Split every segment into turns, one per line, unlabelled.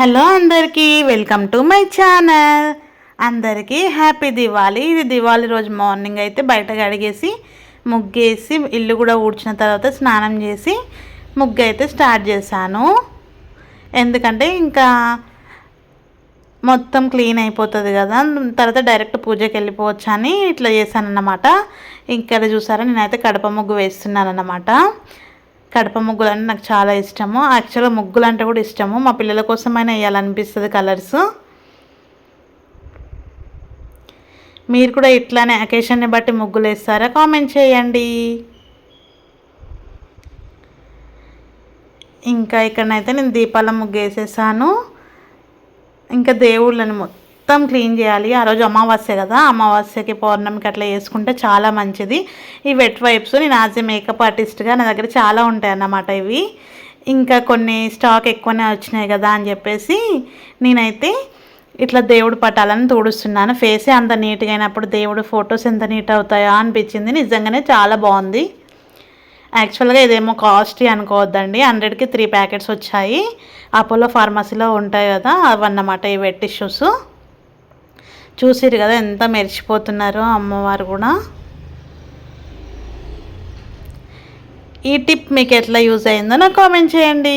Hello అందరికీ welcome to my channel. అందరికీ happy Diwali. ఇది దివాళీ రోజు మార్నింగ్ అయితే బయట అడిగేసి ముగ్గేసి ఇల్లు కూడా ఊడ్చిన తర్వాత స్నానం చేసి ముగ్గు అయితే స్టార్ట్ చేశాను. ఎందుకంటే ఇంకా మొత్తం క్లీన్ అయిపోతుంది కదా. తర్వాత డైరెక్ట్ పూజకి వెళ్ళిపోవచ్చు అని ఇట్లా చేశాను అన్నమాట ఇక్కడ చూసారా నేనైతే కడప ముగ్గు వేస్తున్నాను అన్నమాట కడప ముగ్గులు అంటే నాకు చాలా ఇష్టము. యాక్చువల్గా ముగ్గులు అంటే కూడా ఇష్టము. మా పిల్లల కోసమైనా వేయాలనిపిస్తుంది కలర్స్ మీరు కూడా ఇట్లానే అకేషన్ని బట్టి ముగ్గులు వేస్తారా? కామెంట్ చేయండి. ఇంకా ఇక్కడనైతే నేను దీపాల ముగ్గు వేసేసాను. ఇంకా దేవుళ్ళని మొత్తం క్లీన్ చేయాలి. ఆ రోజు అమావాస్య కదా అమావాస్యకి పౌర్ణమికి అట్లా వేసుకుంటే చాలా మంచిది. ఈ వెట్ వైప్స్ నేను యాజ్ ఏ మేకప్ ఆర్టిస్ట్గా నా దగ్గర చాలా ఉంటాయి అన్నమాట ఇవి. ఇంకా కొన్ని స్టాక్ ఎక్కువనే వచ్చినాయి కదా అని చెప్పేసి నేనైతే ఇట్లా దేవుడు పటాలని తుడుస్తున్నాను. ఫేసే అంత నీట్గా అయినప్పుడు దేవుడు ఫొటోస్ ఎంత నీట్ అవుతాయో అనిపించింది. నిజంగానే చాలా బాగుంది. యాక్చువల్గా ఇదేమో కాస్ట్లీ అనుకోవద్దండి. హండ్రెడ్కి త్రీ ప్యాకెట్స్ వచ్చాయి. అపోలో ఫార్మసీలో ఉంటాయి కదా అవన్నమాట ఈ వెట్ టిష్యూస్ చూసిరు కదా ఎంత మెరిచిపోతున్నారో అమ్మవారు కూడా. ఈ టిప్ మీకు ఎట్లా యూజ్ అయిందో నాకు కామెంట్ చేయండి.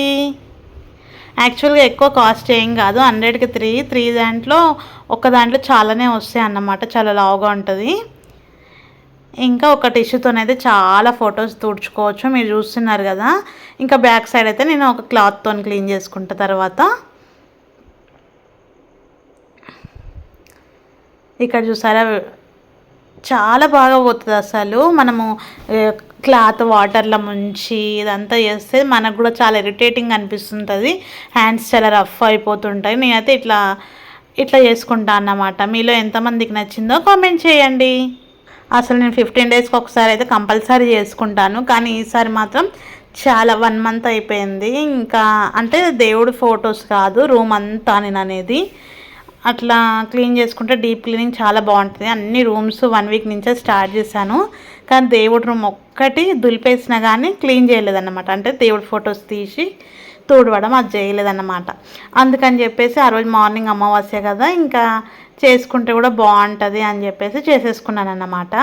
యాక్చువల్గా ఎక్కువ కాస్ట్ ఏం కాదు హండ్రెడ్కి త్రీ త్రీ దాంట్లో ఒక దాంట్లో చాలానే వస్తాయి అన్నమాట చాలా లావుగా ఉంటుంది. ఇంకా ఒక టిష్యూతోనైతే చాలా ఫొటోస్ తుడుచుకోవచ్చు మీరు చూస్తున్నారు కదా. ఇంకా బ్యాక్ సైడ్ అయితే నేను ఒక క్లాత్తో క్లీన్ చేసుకుంటా తర్వాత. ఇక్కడ చూసారా? చాలా బాగా పోతుంది అసలు. మనము క్లాత్ వాటర్లో ముంచి ఇదంతా చేస్తే మనకు కూడా చాలా ఇరిటేటింగ్ అనిపిస్తుంటుంది. హ్యాండ్స్ చాలా రఫ్ అయిపోతుంటాయి. నేనైతే ఇట్లా ఇట్లా చేసుకుంటా అన్నమాట. మీలో ఎంతమందికి నచ్చిందో కామెంట్ చేయండి. అసలు నేను ఫిఫ్టీన్ డేస్కి ఒకసారి అయితే కంపల్సరీ చేసుకుంటాను. కానీ ఈసారి మాత్రం చాలా వన్ మంత్ అయిపోయింది. ఇంకా అంటే దేవుడు ఫొటోస్ కాదు రూమ్ అంతా నేను అనేది. అట్లా క్లీన్ చేసుకుంటే డీప్ క్లీనింగ్ చాలా బాగుంటుంది. అన్ని రూమ్స్ వన్ వీక్ నుంచే స్టార్ట్ చేశాను. కానీ దేవుడి రూమ్ ఒక్కటి దులిపేసినా కానీ క్లీన్ చేయలేదన్నమాట. అంటే దేవుడి ఫొటోస్ తీసి తూడవడం అది చేయలేదన్నమాట. అందుకని చెప్పేసి ఆ రోజు మార్నింగ్ అమావాస్య కదా ఇంకా చేసుకుంటే కూడా బాగుంటుంది అని చెప్పేసి చేసేసుకున్నాను అన్నమాట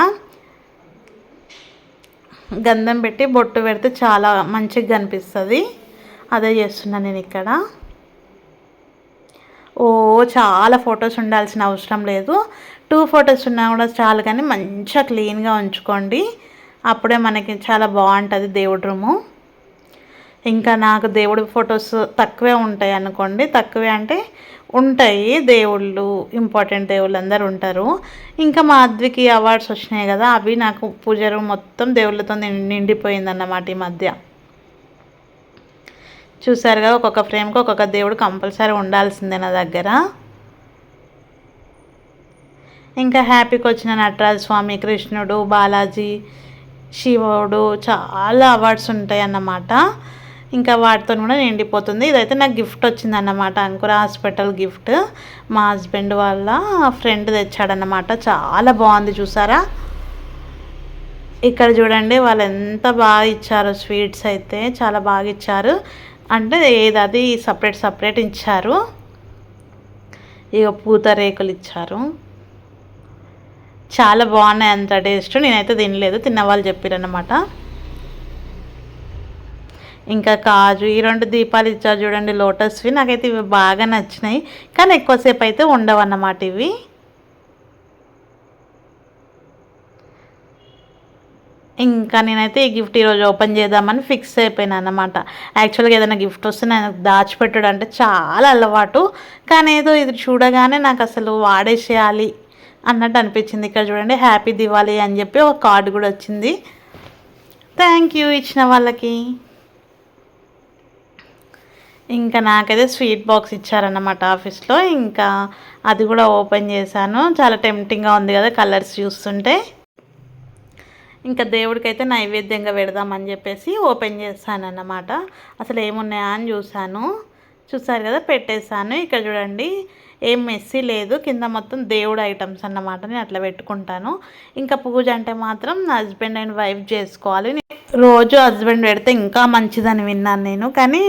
గంధం పెట్టి బొట్టు పెడితే చాలా మంచిగా కనిపిస్తుంది అదే చేస్తున్నాను నేను ఇక్కడ. ఓ చాలా ఫొటోస్ ఉండాల్సిన అవసరం లేదు. టూ ఫొటోస్ ఉన్నా కూడా చాలు కానీ మంచిగా క్లీన్గా ఉంచుకోండి. అప్పుడే మనకి చాలా బాగుంటుంది దేవుడి రూము. ఇంకా నాకు దేవుడి ఫొటోస్ తక్కువే ఉంటాయి అనుకోండి. తక్కువే అంటే ఉంటాయి. దేవుళ్ళు ఇంపార్టెంట్ దేవుళ్ళు అందరు ఉంటారు. ఇంకా మా అద్వికి అవార్డ్స్ వచ్చినాయి కదా అవి నాకు పూజ రూమ్ మొత్తం దేవుళ్ళతో నిండిపోయిందన్నమాట ఈ మధ్య. చూసారుగా ఒక్కొక్క ఫ్రేమ్కి ఒక్కొక్క దేవుడు కంపల్సరీ ఉండాల్సిందే నా దగ్గర. ఇంకా హ్యాపీకి వచ్చిన నటరాజ స్వామి కృష్ణుడు బాలాజీ శివుడు చాలా అవార్డ్స్ ఉంటాయి అన్నమాట ఇంకా వాటితో కూడా నిండిపోతుంది. ఇదైతే నాకు గిఫ్ట్ వచ్చింది అన్నమాట అంకుర హాస్పిటల్ గిఫ్ట్. మా హస్బెండ్ వాళ్ళ ఫ్రెండ్ తెచ్చాడన్నమాట. చాలా బాగుంది చూసారా? ఇక్కడ చూడండి వాళ్ళు ఎంత బాగా ఇచ్చారు స్వీట్స్ అయితే చాలా బాగా ఇచ్చారు. అంటే ఏది అది సపరేట్ సపరేట్ ఇచ్చారు. ఇక పూత రేకులు ఇచ్చారు. చాలా బాగున్నాయి అంత టేస్ట్. నేనైతే తినలేదు. తిన్నవాళ్ళు చెప్పారనమాట ఇంకా కాజు ఈ రెండు దీపాలు ఇచ్చారు చూడండి లోటస్వి. నాకైతే ఇవి బాగా నచ్చినాయి. కానీ ఎక్కువసేపు అయితే ఉండవు అన్నమాట ఇవి. ఇంకా నేనైతే ఈ గిఫ్ట్ ఈరోజు ఓపెన్ చేద్దామని ఫిక్స్ అయిపోయాను అనమాట యాక్చువల్గా ఏదైనా గిఫ్ట్ వస్తే నేను దాచిపెట్టడం అంటే చాలా అలవాటు. కానీ ఏదో ఇది చూడగానే నాకు అసలు వాడేసేయాలి అన్నట్టు అనిపించింది. ఇక్కడ చూడండి హ్యాపీ దివాళీ అని చెప్పి ఒక కార్డు కూడా వచ్చింది. థ్యాంక్ యూ ఇచ్చిన వాళ్ళకి. ఇంకా నాకైతే స్వీట్ బాక్స్ ఇచ్చారన్నమాట ఆఫీస్లో. ఇంకా అది కూడా ఓపెన్ చేశాను. చాలా టెంప్టింగ్గా ఉంది కదా కలర్స్ చూస్తుంటే. ఇంకా దేవుడికైతే నైవేద్యంగా పెడదామని చెప్పేసి ఓపెన్ చేస్తాను అన్నమాట అసలు ఏమున్నాయా అని చూశాను. చూసారు కదా పెట్టేశాను. ఇక్కడ చూడండి ఏం మెస్సీ లేదు. కింద మొత్తం దేవుడు ఐటమ్స్ అన్నమాట నేను అట్లా పెట్టుకుంటాను. ఇంకా పూజ అంటే మాత్రం హస్బెండ్ అండ్ వైఫ్ చేసుకోవాలి. రోజు హస్బెండ్ పెడితే ఇంకా మంచిదని విన్నాను నేను. కానీ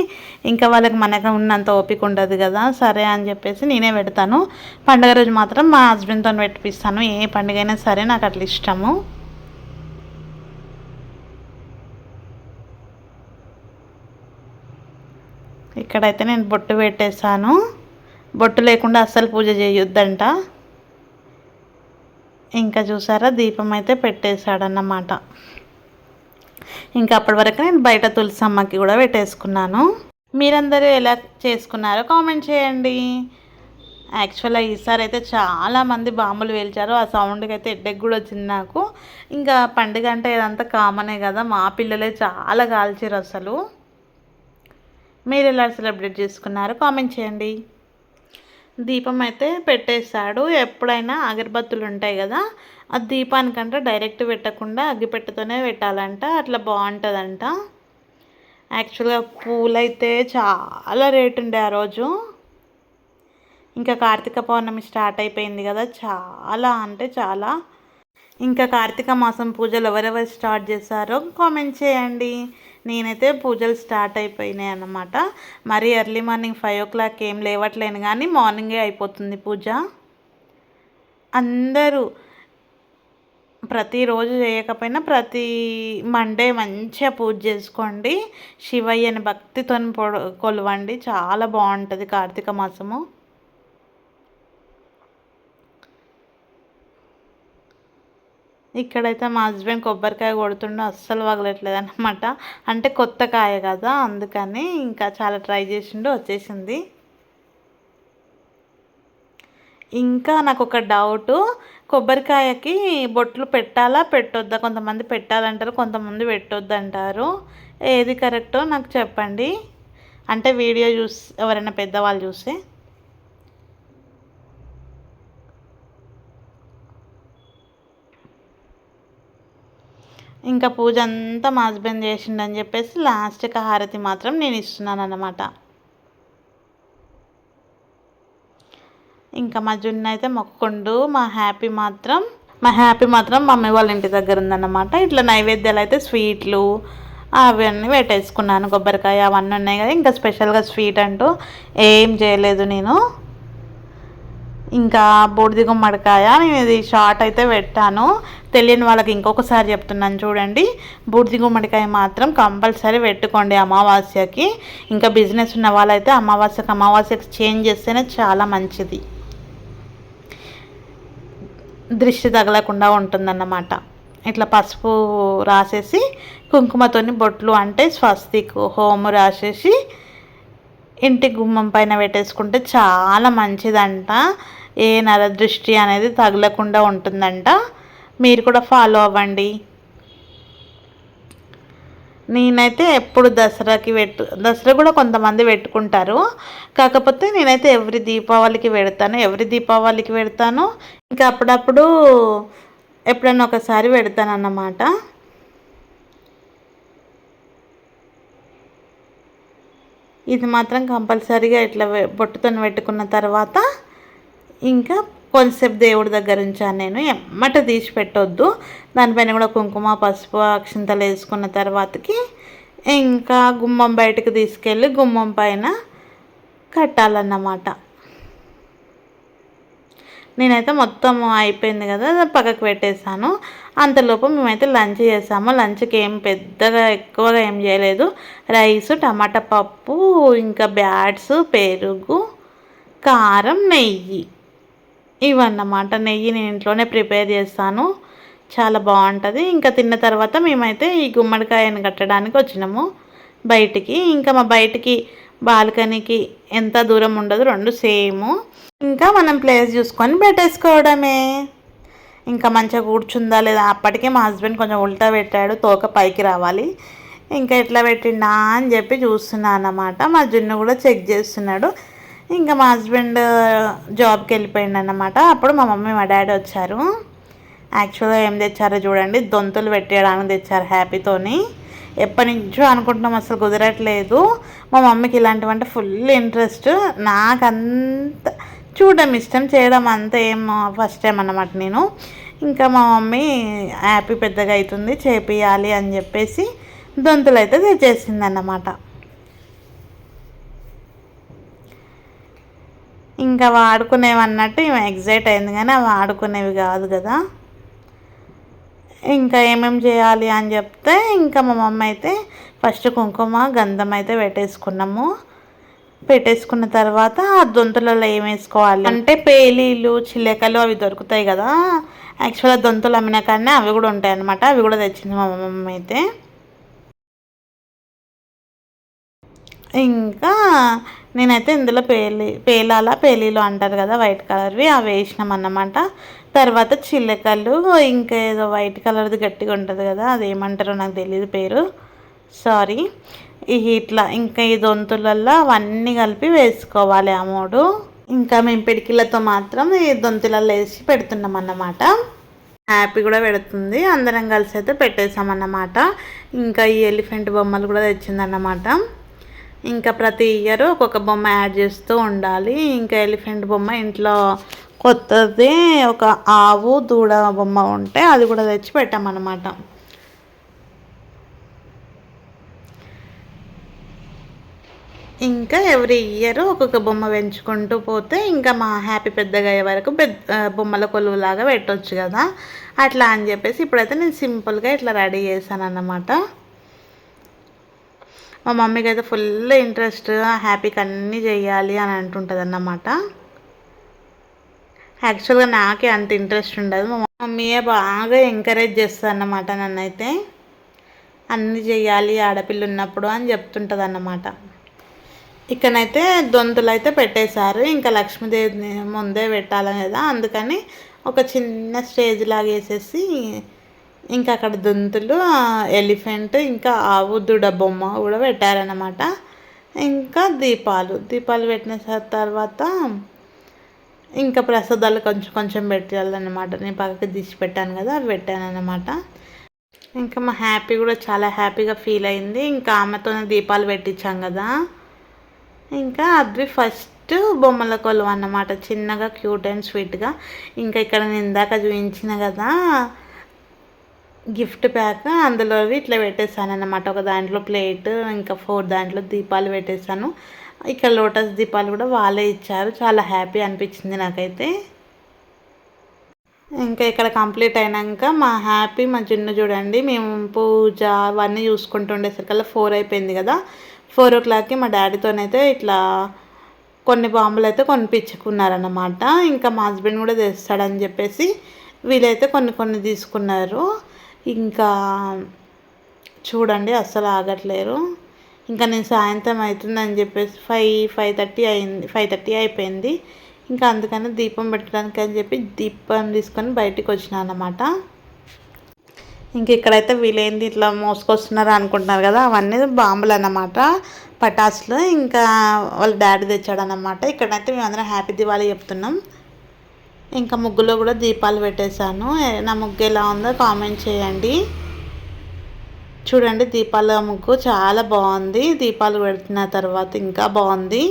ఇంకా వాళ్ళకి మనకు ఉన్నంత ఓపిక ఉండదు కదా. సరే అని చెప్పేసి నేనే పెడతాను. పండుగ రోజు మాత్రం మా హస్బెండ్తో పెట్టిపిస్తాను. ఏ పండుగ అయినా సరే నాకు అట్లా ఇష్టము. ఇక్కడైతే నేను బొట్టు పెట్టేశాను. బొట్టు లేకుండా అస్సలు పూజ చేయొద్దంట. ఇంకా చూసారా దీపం అయితే పెట్టేశాడన్నమాట. ఇంకా అప్పటి వరకు నేను బయట తులసమ్మకి కూడా పెట్టేసుకున్నాను. మీరందరూ ఎలా చేసుకున్నారో కామెంట్ చేయండి. యాక్చువల్గా ఈసారి అయితే చాలామంది బాంబులు వేల్చారు ఆ సౌండ్కి అయితే ఎడ్డెక్ కూడా వచ్చింది నాకు. ఇంకా పండుగ అంటే ఇదంతా కామనే కదా మా పిల్లలే చాలా కాల్చారు అసలు. మీరు ఎలా సెలబ్రేట్ చేసుకున్నారో కామెంట్ చేయండి. దీపం అయితే పెట్టేశాడు. ఎప్పుడైనా అగరబత్తులు ఉంటాయి కదా ఆ దీపానికంటే డైరెక్ట్ పెట్టకుండా అగ్గిపెట్టెతోనే పెట్టాలంట. అట్లా బాగుంటుందంట. యాక్చువల్గా పూలైతే చాలా రేటు ఉండే ఆ రోజు. ఇంకా కార్తీక పౌర్ణమి స్టార్ట్ అయిపోయింది కదా చాలా అంటే చాలా. ఇంకా కార్తీక మాసం పూజలు ఎవరెవరు స్టార్ట్ చేశారో కామెంట్ చేయండి. నేనైతే పూజలు స్టార్ట్ అయిపోయినాయి అన్నమాట. మరి early morning five o'clock ఏం లేవట్లేను కానీ మార్నింగే అయిపోతుంది పూజ. అందరూ ప్రతిరోజు చేయకపోయినా ప్రతి మండే మంచిగా పూజ చేసుకోండి. శివయ్యని భక్తితో కొలవండి. చాలా బాగుంటుంది కార్తీక మాసము. ఇక్కడైతే మా హస్బెండ్ కొబ్బరికాయ కొడుతుండే అస్సలు వగలట్లేదు అనమాట అంటే కొత్త కాయ కదా అందుకని ఇంకా చాలా ట్రై చేసిండు వచ్చేసింది. ఇంకా నాకు ఒక డౌటు కొబ్బరికాయకి బొట్లు పెట్టాలా పెట్టొద్దా? కొంతమంది పెట్టాలంటారు కొంతమంది పెట్టొద్దు అంటారు ఏది కరెక్టో నాకు చెప్పండి. అంటే వీడియో చూసి ఎవరైనా పెద్దవాళ్ళు చూస్తే. ఇంకా పూజ అంతా మా హస్బెండ్ చేసిండని చెప్పేసి లాస్ట్కి హారతి మాత్రం నేను ఇస్తున్నాను అన్నమాట ఇంకా మా జున్ను అయితే మొక్కుండు మా హ్యాపీ మాత్రం మా హ్యాపీ మాత్రం మమ్మీ వాళ్ళ ఇంటి దగ్గర ఉందన్నమాట. ఇట్లా నైవేద్యాలు అయితే స్వీట్లు అవన్నీ పెట్టేసుకున్నాను. కొబ్బరికాయ అవన్నీ ఉన్నాయి కదా ఇంకా స్పెషల్గా స్వీట్ అంటూ ఏం చేయలేదు నేను. ఇంకా బూడిది గుమ్మడికాయ నేను ఇది షార్ట్ అయితే పెట్టాను. తెలియని వాళ్ళకి ఇంకొకసారి చెప్తున్నాను చూడండి. బూడిది గుమ్మడికాయ మాత్రం కంపల్సరీ పెట్టుకోండి అమావాస్యకి. ఇంకా బిజినెస్ ఉన్న వాళ్ళైతే అమావాస్యకి అమావాస్యకి చేంజ్ చేస్తేనే చాలా మంచిది. దృష్టి తగలకుండా ఉంటుందన్నమాట. ఇట్లా పసుపు రాసేసి కుంకుమతోని బొట్లు అంటే స్వస్తిక్ హోము రాసేసి ఇంటి గుమ్మం పైన పెట్టేసుకుంటే చాలా మంచిదంట. ఏ నరదృష్టి అనేది తగలకుండా ఉంటుందంట. మీరు కూడా ఫాలో అవ్వండి. నేనైతే ఎప్పుడు దసరాకి పెట్టు దసరా కూడా కొంతమంది పెట్టుకుంటారు. కాకపోతే నేనైతే ఎవ్రీ దీపావళికి పెడతాను ఎవ్రీ దీపావళికి పెడతాను. ఇంకా అప్పుడప్పుడు ఎప్పుడైనా ఒకసారి పెడతాను అన్నమాట. ఇది మాత్రం కంపల్సరీగా ఇట్లా బొట్టుతో పెట్టుకున్న తర్వాత ఇంకా కొంతసేపు దేవుడి దగ్గర ఉంచాను నేను. ఎమ్మట తీసి పెట్టొద్దు. దానిపైన కూడా కుంకుమ పసుపు అక్షింతలు వేసుకున్న తర్వాతకి ఇంకా గుమ్మం బయటకు తీసుకెళ్ళి గుమ్మం పైన కట్టాలన్నమాట. నేనైతే మొత్తం అయిపోయింది కదా పక్కకు పెట్టేశాను. అంతలోపు మేమైతే లంచ్ చేసాము. లంచ్కి ఏం పెద్దగా ఎక్కువగా ఏం చేయలేదు. రైస్ టమాటా పప్పు ఇంకా బ్యాట్స్ పెరుగు కారం నెయ్యి. ఇవన్నమాట. నెయ్యి నేను ఇంట్లోనే ప్రిపేర్ చేస్తాను. చాలా బాగుంటుంది. ఇంకా తిన్న తర్వాత మేమైతే ఈ గుమ్మడికాయను కట్టడానికి వచ్చినాము బయటికి. ఇంకా మా బయటికి బాల్కనీకి ఎంత దూరం ఉండదు రెండు సేము. ఇంకా మనం ప్లేస్ చూసుకొని పెట్టేసుకోవడమే. ఇంకా మంచిగా కూర్చుందా లేదా? అప్పటికే మా హస్బెండ్ కొంచెం ఉల్టా పెట్టాడు తోక పైకి రావాలి. ఇంకా ఎట్లా పెట్టిండా అని చెప్పి చూస్తున్నాను అన్నమాట. మా జున్ను కూడా చెక్ చేస్తున్నాడు. ఇంకా మా హస్బెండ్ జాబ్కి వెళ్ళిపోయింది అన్నమాట అప్పుడు మా మమ్మీ మా డాడీ వచ్చారు. యాక్చువల్గా ఏం తెచ్చారో చూడండి. దొంతులు పెట్టేయడానికి తెచ్చారు హ్యాపీతోని ఎప్పటి నుంచో అనుకుంటున్నాం అసలు కుదరట్లేదు. మా మమ్మీకి ఇలాంటివంటే ఫుల్ ఇంట్రెస్ట్. నాకంత చూడడం ఇష్టం చేయడం అంత ఏం ఫస్ట్ టైం అన్నమాట నేను. ఇంకా మా మమ్మీ హ్యాపీ పెద్దగా అవుతుంది చేపియాలి అని చెప్పేసి దొంతులు అయితే తెచ్చేసింది అన్నమాట ఇంకా వాడుకునేవి అన్నట్టు ఇవి ఎగ్జైట్ అయింది కానీ అవి వాడుకునేవి కాదు కదా. ఇంకా ఏమేమి చేయాలి అని చెప్తే ఇంకా మా మమ్మ అయితే ఫస్ట్ కుంకుమ గంధం అయితే పెట్టేసుకున్నాము. పెట్టేసుకున్న తర్వాత ఆ దొంతులలో ఏం వేసుకోవాలి అంటే పేలీలు చిలకలు అవి దొరుకుతాయి కదా. యాక్చువల్గా దొంతులు అమ్మిన కానీ అవి కూడా ఉంటాయి అన్నమాట. అవి కూడా తెచ్చింది మా మమ్మ అయితే. ఇంకా నేనైతే ఇందులో పేలి పేలాల పేలీలు అంటారు కదా వైట్ కలర్వి అవి వేసినాం అన్నమాట. తర్వాత చిల్లకలు ఇంకా ఏదో వైట్ కలర్ది గట్టిగా ఉంటుంది కదా అది ఏమంటారో నాకు తెలియదు పేరు. సారీ ఇట్లా ఇంకా ఈ దొంతులల్లో అవన్నీ కలిపి వేసుకోవాలి ఆ మూడు. ఇంకా మేము పిడికిలతో మాత్రం ఈ దొంతులలో వేసి పెడుతున్నాం అన్నమాట. హ్యాపీ కూడా పెడుతుంది. అందరం కలిసి అయితే పెట్టేసామన్నమాట ఇంకా ఈ ఎలిఫెంట్ బొమ్మలు కూడా తెచ్చిందన్నమాట. ఇంకా ప్రతి ఇయర్ ఒక్కొక్క బొమ్మ యాడ్ చేస్తూ ఉండాలి. ఇంకా ఎలిఫెంట్ బొమ్మ ఇంట్లో కొత్తది ఒక ఆవు దూడ బొమ్మ ఉంటే అది కూడా తెచ్చి పెట్టామన్నమాట. ఇంకా ఎవ్రీ ఇయర్ ఒక్కొక్క బొమ్మ పెంచుకుంటూ పోతే ఇంకా మా హ్యాపీ పెద్దగా అయ్యే వరకు పెద్ద బొమ్మల కొలువులాగా పెట్టవచ్చు కదా. అట్లా అని చెప్పేసి ఇప్పుడైతే నేను సింపుల్గా ఇట్లా రెడీ చేశాను అన్నమాట మా మమ్మీకి అయితే ఫుల్ ఇంట్రెస్ట్ హ్యాపీకి అన్నీ చేయాలి అని అంటుంటుంది అన్నమాట యాక్చువల్గా నాకే అంత ఇంట్రెస్ట్ ఉండదు. మా మమ్మీయే బాగా ఎంకరేజ్ చేస్తుంది అన్నమాట నన్నైతే. అన్నీ చేయాలి ఆడపిల్ల ఉన్నప్పుడు అని చెప్తుంటుంది అన్నమాట ఇక్కడైతే దొంతులు అయితే పెట్టేశారు. ఇంకా లక్ష్మీదేవిని ముందే పెట్టాలి కదా అందుకని ఒక చిన్న స్టేజ్ లాగా వేసేసి ఇంకా అక్కడ దొంతులు ఎలిఫెంట్ ఇంకా ఆవు దుడ బొమ్మ కూడా పెట్టారనమాట ఇంకా దీపాలు దీపాలు పెట్టిన తర్వాత ఇంకా ప్రసాదాలు కొంచెం కొంచెం పెట్టాలన్నమాట. నేను పక్కకి తీసి పెట్టాను కదా అవి పెట్టాను అనమాట ఇంకా మా హ్యాపీ కూడా చాలా హ్యాపీగా ఫీల్ అయింది. ఇంకా ఆమెతోనే దీపాలు పెట్టించాం కదా. ఇంకా అవి ఫస్ట్ బొమ్మల కొలువు అన్నమాట చిన్నగా క్యూట్ అండ్ స్వీట్గా. ఇంకా ఇక్కడ నేను ఇందాక చూపించిన కదా గిఫ్ట్ ప్యాక్ అందులో ఇట్లా పెట్టేశాను అనమాట ఒక దాంట్లో ప్లేట్ ఇంకా ఫోర్ దాంట్లో దీపాలు పెట్టేశాను. ఇక్కడ లోటస్ దీపాలు కూడా వాళ్ళే ఇచ్చారు. చాలా హ్యాపీ అనిపించింది నాకైతే. ఇంకా ఇక్కడ కంప్లీట్ అయినాక మా హ్యాపీ మా జున్ను చూడండి. మేము పూజ అవన్నీ చూసుకుంటూ ఉండేసరికల్లా ఫోర్ అయిపోయింది కదా. ఫోర్ ఓ క్లాక్కి మా డాడీతోనైతే ఇట్లా కొన్ని బాంబులు అయితే కొనిపించుకున్నారన్నమాట. ఇంకా మా హస్బెండ్ కూడా తెస్తాడని చెప్పేసి వీళ్ళైతే కొన్ని కొన్ని తీసుకున్నారు. ఇంకా చూడండి అస్సలు ఆగట్లేరు. ఇంకా నేను సాయంత్రం అవుతుందని చెప్పేసి ఫైవ్ ఫైవ్ థర్టీ అయింది ఫైవ్ థర్టీ అయిపోయింది. ఇంకా అందుకని దీపం పెట్టడానికి అని చెప్పి దీపం తీసుకొని బయటికి వచ్చినా అన్నమాట ఇంక ఇక్కడైతే వీలైంది ఇట్లా మోసుకొస్తున్నారు అనుకుంటున్నారు కదా అవన్నీ బాంబులు అన్నమాట పటాసులు. ఇంకా వాళ్ళ డాడీ తెచ్చాడు అన్నమాట ఇక్కడైతే మేమందరం హ్యాపీ దివాళీ చెప్తున్నాం. ఇంకా ముగ్గులో కూడా దీపాలు పెట్టేశాను. నా ముగ్గు ఎలా ఉందో కామెంట్ చేయండి. చూడండి దీపాల ముగ్గు చాలా బాగుంది. దీపాలు పెట్టిన తర్వాత ఇంకా బాగుంది.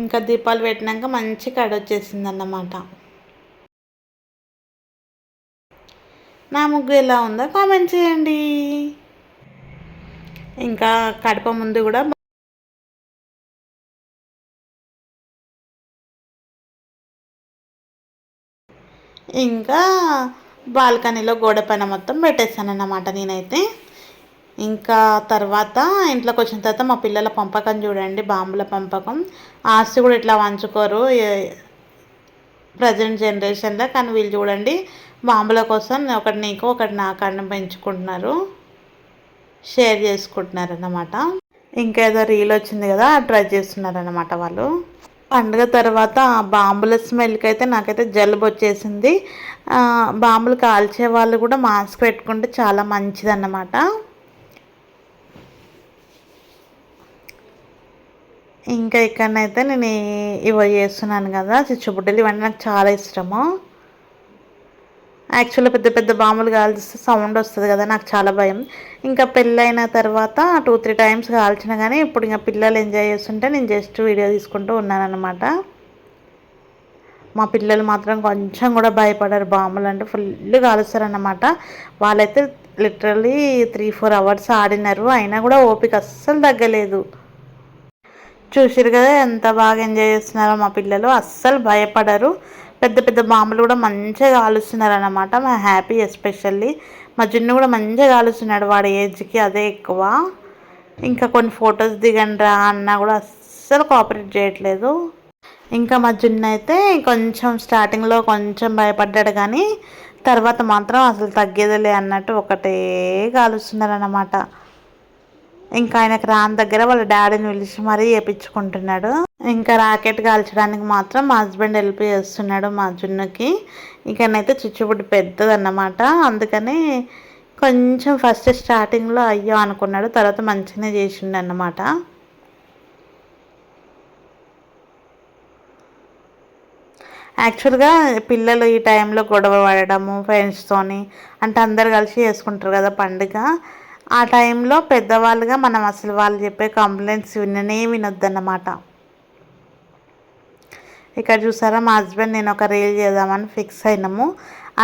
ఇంకా దీపాలు పెట్టినాక మంచి కడ వచ్చేసింది అన్నమాట నా ముగ్గు ఎలా ఉందో కామెంట్ చేయండి. ఇంకా కడప ముందు కూడా ఇంకా బాల్కనీలో గోడ పైన మొత్తం పెట్టేస్తాను అన్నమాట నేనైతే. ఇంకా తర్వాత ఇంట్లోకి వచ్చిన తర్వాత మా పిల్లల పంపకం చూడండి బాంబుల పంపకం. ఆస్తి కూడా ఇట్లా వంచుకోరు ప్రజెంట్ జనరేషన్లో కానీ వీళ్ళు చూడండి బాంబుల కోసం ఒకటి నీకు ఒకటి నాకు పెంచుకుంటున్నారు. షేర్ చేసుకుంటున్నారు అన్నమాట ఇంకేదో రీల్ వచ్చింది కదా ట్రై చేస్తున్నారు అన్నమాట వాళ్ళు. పండుగ తర్వాత బాంబుల స్మెల్కి అయితే నాకైతే జలుబు వచ్చేసింది బాంబులు కాల్చే వాళ్ళు కూడా మాస్క్ పెట్టుకుంటే చాలా మంచిదన్నమాట. ఇంకా ఇక్కడనైతే నేను ఇవి చేస్తున్నాను కదా చిచ్చుబుడ్డలు ఇవన్నీ నాకు చాలా ఇష్టము. యాక్చువల్గా పెద్ద పెద్ద బాంబులు కాల్చిస్తే సౌండ్ వస్తుంది కదా నాకు చాలా భయం. ఇంకా పెళ్ళైన తర్వాత టూ త్రీ టైమ్స్ కాల్చిన కానీ ఇప్పుడు ఇంకా పిల్లలు ఎంజాయ్ చేస్తుంటే నేను జస్ట్ వీడియో తీసుకుంటూ ఉన్నానన్నమాట. మా పిల్లలు మాత్రం కొంచెం కూడా భయపడరు బాంబులు అంటే ఫుల్ కాలుస్తారన్నమాట. వాళ్ళైతే లిటరలీ త్రీ ఫోర్ అవర్స్ ఆడినారు అయినా కూడా ఓపిక అస్సలు తగ్గలేదు. చూసిరు కదా ఎంత బాగా ఎంజాయ్ చేస్తున్నారో మా పిల్లలు అస్సలు భయపడరు. పెద్ద పెద్ద బాంబులు కూడా మంచిగా కాలుస్తున్నారు అనమాట మా హ్యాపీ ఎస్పెషల్లీ. మా జున్ను కూడా మంచిగా కాలుస్తున్నాడు వాడి ఏజ్కి అదే ఎక్కువ. ఇంకా కొన్ని ఫొటోస్ దిగండ్రా అన్నా కూడా అస్సలు కోఆపరేట్ చేయట్లేదు. ఇంకా మా జున్ను అయితే కొంచెం స్టార్టింగ్లో కొంచెం భయపడ్డాడు కానీ తర్వాత మాత్రం అసలు తగ్గేదిలే అన్నట్టు ఒకటే కాలుస్తున్నారన్నమాట. ఇంకా ఆయనకు రాని దగ్గర వాళ్ళ డాడీని పిలిచి మరీ చేపించుకుంటున్నాడు. ఇంకా రాకెట్ కాల్చడానికి మాత్రం మా హస్బెండ్ హెల్ప్ చేస్తున్నాడు మా జున్నుకి. ఇకనైతే చిచ్చుబుడ్డి పెద్దదన్నమాట. అందుకని కొంచెం ఫస్ట్ స్టార్టింగ్లో అయ్యో అనుకున్నాడు తర్వాత మంచిగానే చేసిండు అన్నమాట యాక్చువల్గా పిల్లలు ఈ టైంలో గొడవ పడడము ఫ్రెండ్స్తోని అంటే అందరు కలిసి చేసుకుంటారు కదా పండుగ. ఆ టైంలో పెద్దవాళ్ళుగా మనం అసలు వాళ్ళు చెప్పే కంప్లైంట్స్ విననే వినొద్దన్నమాట. ఇక్కడ చూసారా మా హస్బెండ్ నేను ఒక రీల్ చేద్దామని ఫిక్స్ అయినాము.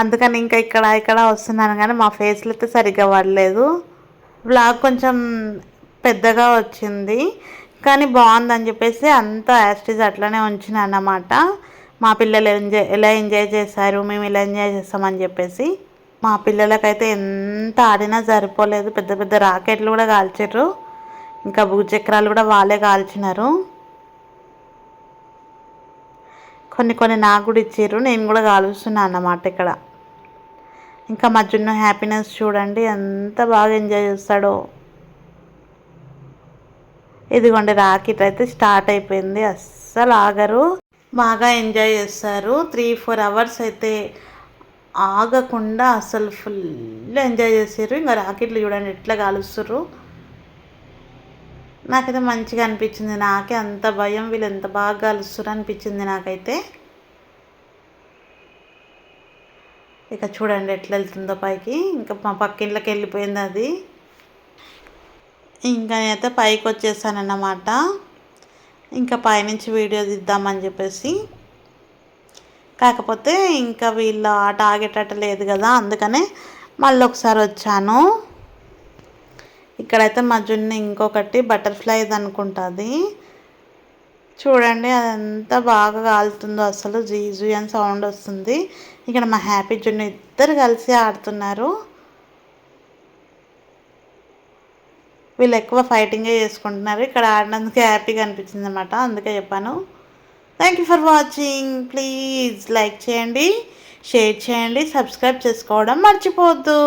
అందుకని ఇంకా ఇక్కడ ఇక్కడ వస్తున్నాను కానీ మా ఫేస్లో అయితే సరిగ్గా పడలేదు. బ్లాగ్ కొంచెం పెద్దగా వచ్చింది. కానీ బాగుందని చెప్పేసి అంత యాస్టిజ్ అట్లనే ఉంచిన అన్నమాట మా పిల్లలు ఎంజాయ్ ఎలా ఎంజాయ్ చేశారు మేము ఇలా ఎంజాయ్ చేస్తామని చెప్పేసి. మా పిల్లలకైతే ఎంత ఆడినా సరిపోలేదు. పెద్ద పెద్ద రాకెట్లు కూడా కాల్చారు ఇంకా భూచక్రాలు కూడా వాళ్ళే కాల్చినారు. కొన్ని కొన్ని నాకు కూడా ఇచ్చారు నేను కూడా కాలుస్తున్నాను అన్నమాట ఇక్కడ. ఇంకా మా జున్ను హ్యాపీనెస్ చూడండి. ఎంత బాగా ఎంజాయ్ చేస్తాడో. ఇదిగోండి రాకెట్ అయితే స్టార్ట్ అయిపోయింది. అస్సలు ఆగరు. బాగా ఎంజాయ్ చేస్తారు. త్రీ ఫోర్ అవర్స్ అయితే ఆగకుండా అసలు ఫుల్ ఎంజాయ్ చేసారు ఇంకా రాకెట్లు చూడండి ఎట్లా కాలుస్తుర్రు నాకైతే మంచిగా అనిపించింది. నాకే అంత భయం వీళ్ళు ఎంత బాగా కాలుస్తురు అనిపించింది నాకైతే. ఇక చూడండి ఎట్లా వెళ్తుందో పైకి. ఇంకా మా పక్కింట్లోకి వెళ్ళిపోయింది అది. ఇంకా నేనైతే పైకి వచ్చేసానన్నమాట. ఇంకా పైనుంచి వీడియో తీద్దామని చెప్పేసి. కాకపోతే ఇంకా వీళ్ళు ఆట ఆగేటట్టు లేదు కదా అందుకనే మళ్ళీ ఒకసారి వచ్చాను. ఇక్కడైతే మా జున్ను ఇంకొకటి బటర్ఫ్లైది అనుకుంటుంది. చూడండి అదంతా బాగా కాలుతుందో అసలు జీజు అని సౌండ్ వస్తుంది. ఇక్కడ మా హ్యాపీ జున్ను ఇద్దరు కలిసి ఆడుతున్నారు. వీళ్ళు ఎక్కువ ఫైటింగే చేసుకుంటున్నారు. ఇక్కడ ఆడినందుకు హ్యాపీగా అనిపించింది అనమాట అందుకే చెప్పాను. Thank you for watching please like చేయండి షేర్ చేయండి సబ్స్క్రైబ్ చేసుకోవడం మర్చిపోవద్దు